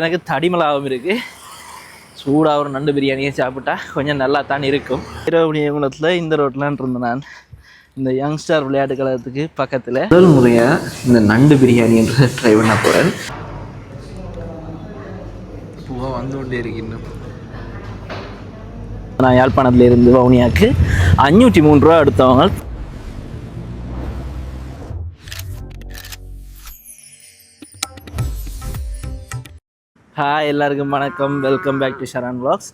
எனக்கு தடிமலாகவும் இருக்குது சூடாக ஒரு நண்டு பிரியாணியை சாப்பிட்டா கொஞ்சம் நல்லா தான் இருக்கும் இரவுணியகுளத்தில் இந்த ரோட்லான் இருந்தேன் நான். இந்த யங்ஸ்டார் விளையாட்டு கழகத்துக்கு பக்கத்தில். முதல் முறையாக இந்த நண்டு பிரியாணி என்று ட்ரை பண்ண போகிறேன் பூவா வந்து கொண்டே இருக்கின்றோம் நான் யாழ்ப்பாணத்துலேருந்து இருந்து அஞ்சூற்றி மூணு ரூபா எடுத்தவங்க. ஹாய் எல்லாருக்கும் வணக்கம். Welcome back to Sharan blogs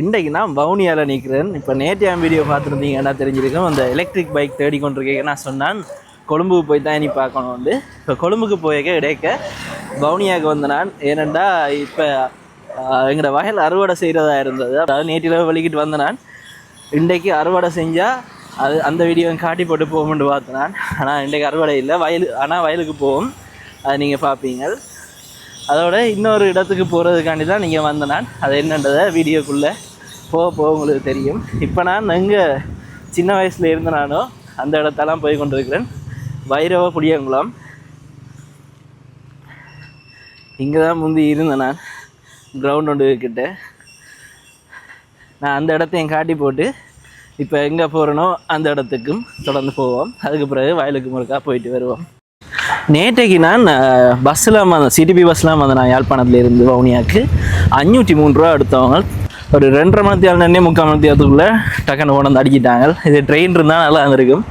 இன்றைக்கு நான் வவுனியாவில் நிற்கிறேன் இப்போ நேற்றையாம் வீடியோ பார்த்துருந்தீங்கன்னா தெரிஞ்சிருக்கும்? அந்த எலக்ட்ரிக் பைக் தேடி கொண்டிருக்கேன். நான் சொன்னான் கொழும்புக்கு போய் தான் இனி பார்க்கணும் வந்து. இப்போ கொழும்புக்கு போயிருக்க இடைக்க வவுனியாவுக்கு வந்த நான். ஏனெண்டா இப்போ எங்களோட வயல் அறுவடை செய்கிறதா இருந்தது. அதாவது நேற்றில் வலிக்கிட்டு வந்த நான். இன்றைக்கு அறுவடை செஞ்சால் அது அந்த வீடியோ காட்டி போட்டு போகும்னு பார்த்தேன் நான். ஆனால் இன்றைக்கு அறுவடை இல்லை. வயல் ஆனால் வயலுக்கு போகும். அதை நீங்கள் பார்ப்பீங்க அதோட இன்னொரு இடத்துக்கு போகிறதுக்காண்டி தான் நீங்கள் வந்த நான். அது என்னன்றதை வீடியோக்குள்ளே போக போக உங்களுக்கு தெரியும். இப்போ நான் எங்கே சின்ன வயசில் இருந்த நானோ அந்த இடத்தெல்லாம் போய் கொண்டிருக்கிறேன். வைரவ புளியங்குளம். இங்கே தான் முந்தி இருந்தேன் நான். கிரவுண்ட் ஒன்று கிட்ட. நான் அந்த இடத்தையும் காட்டி போட்டு இப்போ எங்கே போகிறனோ அந்த இடத்துக்கும் தொடர்ந்து போவோம். அதுக்கு பிறகு வயலுக்கு முறுக்கா போயிட்டு வருவோம். நேற்றைக்கு நான் பஸ்ஸில் வந்தேன் சிடிபி பஸ்லாம் வந்தேன் நான் யாழ்ப்பாணத்துலேருந்து வவுனியாவுக்கு அஞ்சூற்றி மூணு ரூபா எடுத்தவங்க. ஒரு ரெண்டரை மணி நேரம் முக்கால் மணி நேரத்துக்குள்ளே டக்குன்னு கொண்டாந்து அடிக்கிட்டாங்க. இது ட்ரெயின் இருந்தால் நல்லா இருந்திருக்கும்.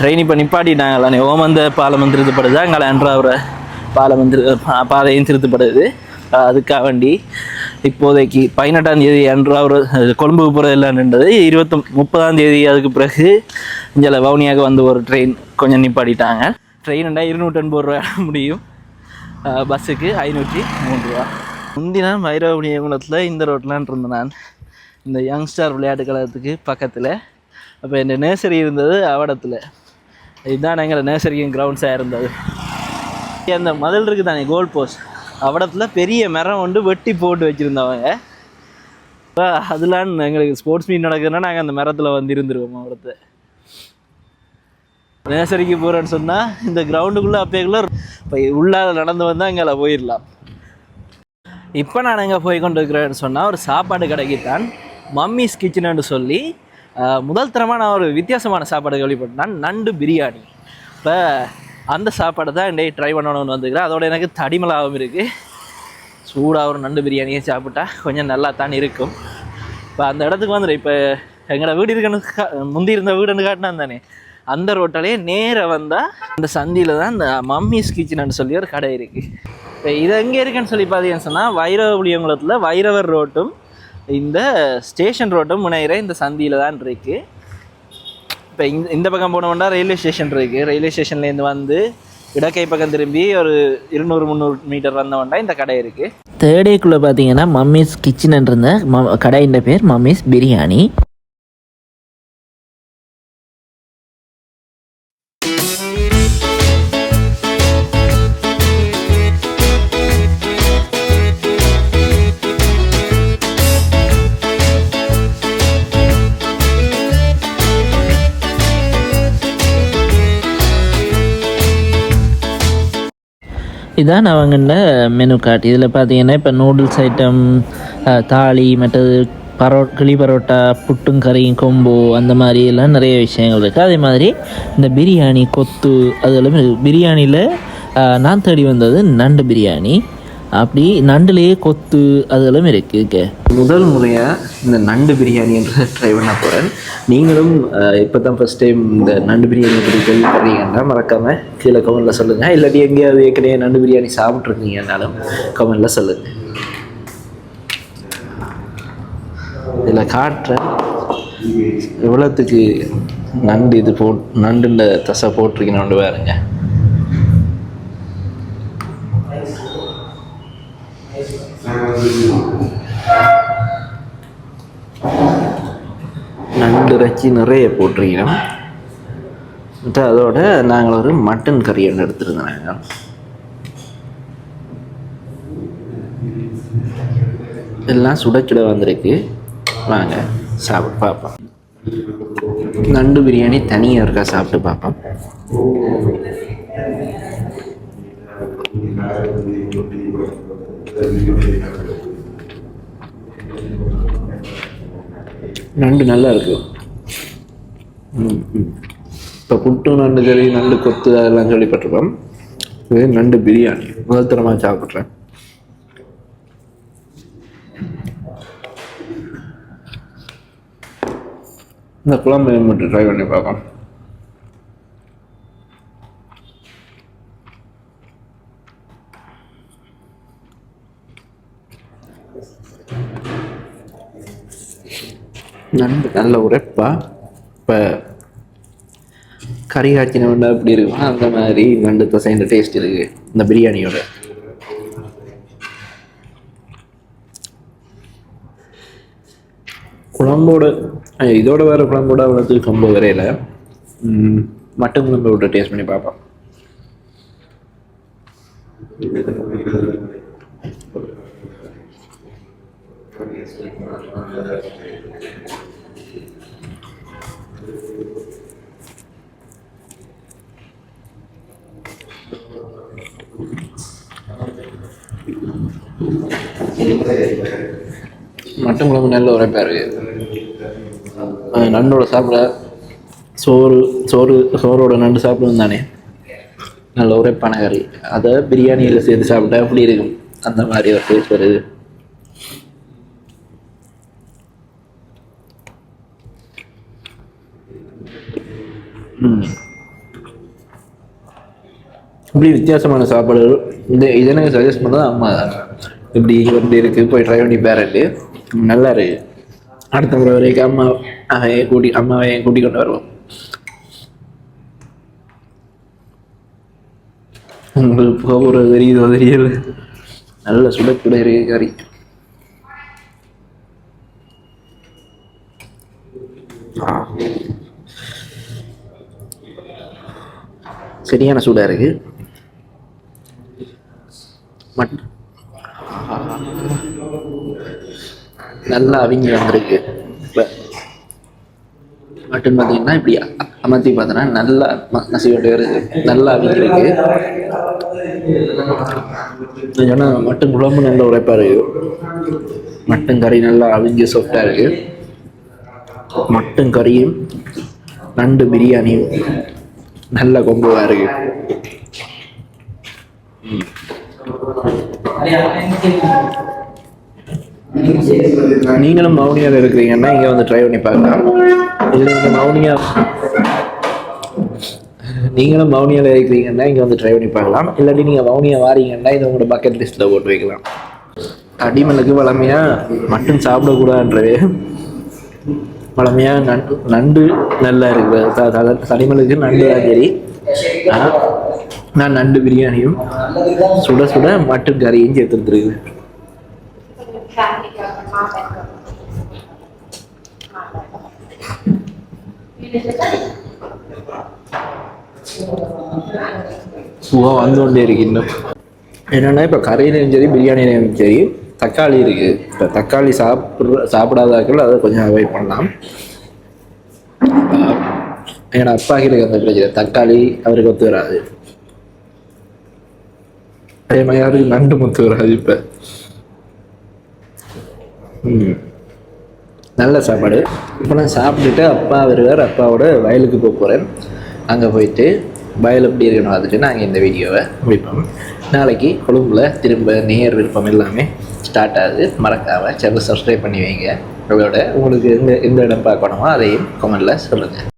ட்ரெயின் இப்போ நிப்பாட்டிட்டாங்க. ஓமந்த பாலம் திருத்தப்படுது அங்கே அன்றாவரை பாலம் திரு பாதையும் திருத்தப்படுது அதுக்காக வேண்டி இப்போதைக்கு பதினெட்டாம் தேதி அன்று அவர் கொழும்புக்கு போகிறது எல்லாம் நின்றது. இருபத்தி முப்பதாம் தேதி அதுக்கு பிறகு இங்கே வவுனியாவுக்கு வந்து ஒரு ட்ரெயின் கொஞ்சம் நிப்பாட்டிட்டாங்க. ட்ரெயின்டா இருநூற்றி எண்பது ரூபா முடியும். பஸ்ஸுக்கு ஐநூற்றி மூணு ரூபா. முந்தினா வைரவணியகுளத்தில் இந்த ரோட்லான் இருந்தேன் நான். இந்த யங்ஸ்டார் விளையாட்டு கழகத்துக்கு பக்கத்தில். அப்போ இந்த நேசரி இருந்தது அவடத்தில். இதுதான் எங்களை நேசரியும் கிரவுண்ட்ஸாக இருந்தது. அந்த மதில் இருக்குது தானே கோல் போஸ்ட் அவடத்தில் பெரிய மரம் கொண்டு வெட்டி போட்டு வச்சுருந்தவங்க. இப்போ அதெல்லாம் எங்களுக்கு ஸ்போர்ட்ஸ் மீட் நடக்குதுன்னா நாங்கள் அந்த மரத்தில் வந்து இருந்துருவோம் அவடத்தை நேசரிக்கு போகிறேன்னு சொன்னால் இந்த கிரவுண்டுக்குள்ளே அப்பேக்குள்ளே இப்போ உள்ளால் நடந்து வந்தால் இங்கே போயிடலாம். இப்போ நான் எங்கே போய் கொண்டு இருக்கிறேன்னு சொன்னால் ஒரு சாப்பாடு கடைக்குத்தான் மம்மிஸ் கிச்சனுன்னு சொல்லி முதல் தரமாக நான் ஒரு வித்தியாசமான சாப்பாடு கேள்விப்பட்டேன். நண்டு பிரியாணி. இப்போ அந்த சாப்பாடை தான் டே ட்ரை பண்ணணும்னு வந்துக்கிறேன் அதோட எனக்கு தடிமலாகவும் இருக்குது சூடாக ஒரு நண்டு பிரியாணியை சாப்பிட்டா கொஞ்சம் நல்லா தான் இருக்கும். இப்போ அந்த இடத்துக்கு வந்துடும் இப்போ எங்களோட வீடு இருக்குன்னு கா- முந்தி இருந்த வீடுன்னு காட்டினா தானே. அந்த ரோட்டாலேயே நேராக வந்தால் அந்த சந்தியில் தான் இந்த மம்மிஸ் கிச்சன்னு சொல்லி ஒரு கடை இருக்குது இப்போ இது எங்கே இருக்குன்னு சொல்லி பார்த்தீங்கன்னு சொன்னால் வைரவ புளியங்குளத்தில் வைரவர் ரோட்டும் இந்த ஸ்டேஷன் ரோட்டும் முனைகிற இந்த சந்தியில் தான் இருக்குது இப்போ இந்த இந்த பக்கம் போனோம்னா ரயில்வே ஸ்டேஷன் இருக்குது ரயில்வே ஸ்டேஷன்லேருந்து வந்து இடக்கை பக்கம் திரும்பி ஒரு இருநூறு முந்நூறு மீட்டர் வந்தவன்டா இந்த கடை இருக்குது தேர்டேக்குள்ளே பார்த்தீங்கன்னா மம்மிஸ் கிச்சன் இருந்த ம கடையின் பேர் மம்மிஸ் பிரியாணி. இதான் அவங்கள மெனு கார்ட் இதில் பார்த்தீங்கன்னா இப்போ நூடுல்ஸ் ஐட்டம் தாலி மற்றது பரோ கிளி பரோட்டா புட்டும் கறியும் கொம்பு அந்த மாதிரி எல்லாம் நிறைய விஷயங்கள் இருக்குது அதே மாதிரி இந்த பிரியாணி கொத்து அதெல்லாம் பிரியாணியில் நான் தேடி வந்தது நண்டு பிரியாணி. அப்படி நண்டுலேயே கொத்து அதெல்லாம் இருக்குது முதல் முறையாக இந்த நண்டு பிரியாணி என்று ட்ரை பண்ண போகிறேன் நீங்களும் இப்போ தான் ஃபஸ்ட் டைம் இந்த நண்டு பிரியாணி பற்றி கேள்விப்படுறீங்கன்னா மறக்காமல் கீழே கமெண்டில் சொல்லுங்கள் இல்லாட்டி எங்கேயாவது ஏற்கனவே நண்டு பிரியாணி சாப்பிட்ருக்கீங்கன்னாலும் கமெண்டில் சொல்லுங்கள் இதில் காட்டுறேன். எவ்வளோத்துக்கு நண்டு இது போட் நண்டுல தசை போட்டிருக்கீங்க நண்டு பாருங்க. நண்டு இறைச்சி நிறைய போட்டிருக்கிறோம். மற்ற அதோட நாங்கள் ஒரு மட்டன் கறி ஒன்று எடுத்துருந்தோம் நாங்கள் எல்லாம் சுட சுட வந்திருக்கு வாங்க சாப்பிட்டு பார்ப்போம் நண்டு பிரியாணி தனியாக இருக்கா சாப்பிட்டு பார்ப்போம் நண்டு நல்லா இருக்கு. இப்போ புட்டு நண்டு கறி நண்டு கொத்து அதெல்லாம் கேள்விப்பட்டிருக்கோம். இது நண்டு பிரியாணி. முதல் தரமாக சாப்பிட்றேன். இந்த குழம்பு மட்டும் ட்ரை பண்ணி பார்க்கலாம். நண்டு நல்ல உரைப்பா இப்போ கறி காய்ச்சின வண்டா எப்படி இருக்குமோ அந்த மாதிரி நண்டு தசைன்ற டேஸ்ட் இருக்கு. இந்த பிரியாணியோட. குழம்போட இதோட வேற குழம்போட அவ்வளோது ரொம்ப வரையில மட்டன் குழம்பு டேஸ்ட் பண்ணி பார்ப்போம். மட்டன் குழம்பு நல்ல உரைப்பா இருக்கு நண்டோட சாப்பிட சோறு சோறு சோறோட நண்டு சாப்பிடுவோம் தானே. நல்ல உரைப்பான கறி அதை பிரியாணியில் சேர்த்து சாப்பிட்டா எப்படி இருக்கும்? அந்த மாதிரி ஒரு டேஸ்ட் வருது. இப்படி வித்தியாசமான சாப்பாடுகள். இந்த இதை எனக்கு சஜஸ்ட் பண்ணது அம்மா தான். இப்படி வந்து இருக்கு. போய் ட்ரை பண்ணி பேரட்டு. நல்லா இருக்கு. அடுத்த முறை வரைக்கும் அம்மா என் கூட்டி அம்மாவை கூட்டி கொண்டு வருவோம். உங்களுக்கு போகிற தெரியுதோ தெரியல. நல்ல சுட இருக்கு கறி. ஆ. சரியான சூடாக இருக்கு. மட் நல்லா அவங்க வந்திருக்கு. இப்போ மட்டன் பார்த்தீங்கன்னா இப்படி அமர்த்தி பார்த்தோன்னா நல்லா ம- வருது. நல்லா அவிங்கி இருக்கு. ஏன்னா மட்டன் குழம்பு நல்ல உரைப்பாக இருக்கு. மட்டன் கறி நல்லா அவிஞ்சு சாஃப்டாக இருக்கு. மட்டன் கறியும் நண்டு பிரியாணியும் நல்ல கொம்புவாக இருக்கு. நீங்களும் மௌனியாவில் இருக்கிறீங்கன்னா இங்கே வந்து ட்ரை பண்ணி பார்க்கலாம். இதில் வந்து மௌனியா நீங்களும் மௌனியாவில் இருக்கிறீங்கன்னா இங்கே வந்து ட்ரை பண்ணி பார்க்கலாம். இல்லாட்டி நீங்கள் மௌனியா வாரீங்கன்னா இதை உங்களோட பக்கெட் லிஸ்ட்டில் போட்டு வைக்கலாம். அடிமலுக்கு வளமையாக மட்டன் சாப்பிடக்கூடாதுன்றது. பழமையாக நண்டு நண்டு நல்லா இருக்கு. த- நண்டு தான் சரி. நான் நண்டு பிரியாணியும் சுட சுட மட்டன் கறியும் சேர்த்து சுகம் வந்து கொண்டே இருக்கு இன்னும். என்னன்னா இப்போ கறியிலையும் சரி பிரியாணிலையும் சரி தக்காளி இருக்கு. இப்போ தக்காளி சாப்பிட்ற சாப்பிடாதாக்கள் அதை கொஞ்சம் அவாய்ட் பண்ணலாம். ஏன்னா அப்பா அப்பாக்கு அந்த பிரச்சனை. தக்காளி அவருக்கு ஒத்து வராது. அதே மாதிரி யாருக்கு நண்டு முத்து வராது இப்போ. நல்ல சாப்பாடு. இப்போ நான் சாப்பிட்டுட்டு அப்பா வருவார். அப்பாவோட வயலுக்கு போக போகிறேன் அங்கே போயிட்டு வயல் எப்படி இருக்கணும் அதுக்கு நாங்கள் இந்த வீடியோவை முடிப்போம். நாளைக்கு கொழும்புல திரும்ப நேர் விருப்பம் எல்லாமே ஸ்டார்ட் ஆகுது. மறக்காமல் சேனல் சப்ஸ்கிரைப் பண்ணி வைங்க. உங்களோட உங்களுக்கு எந்த எந்த இடம் பார்க்கணுமோ அதையும் கமெண்டில் சொல்லுங்கள்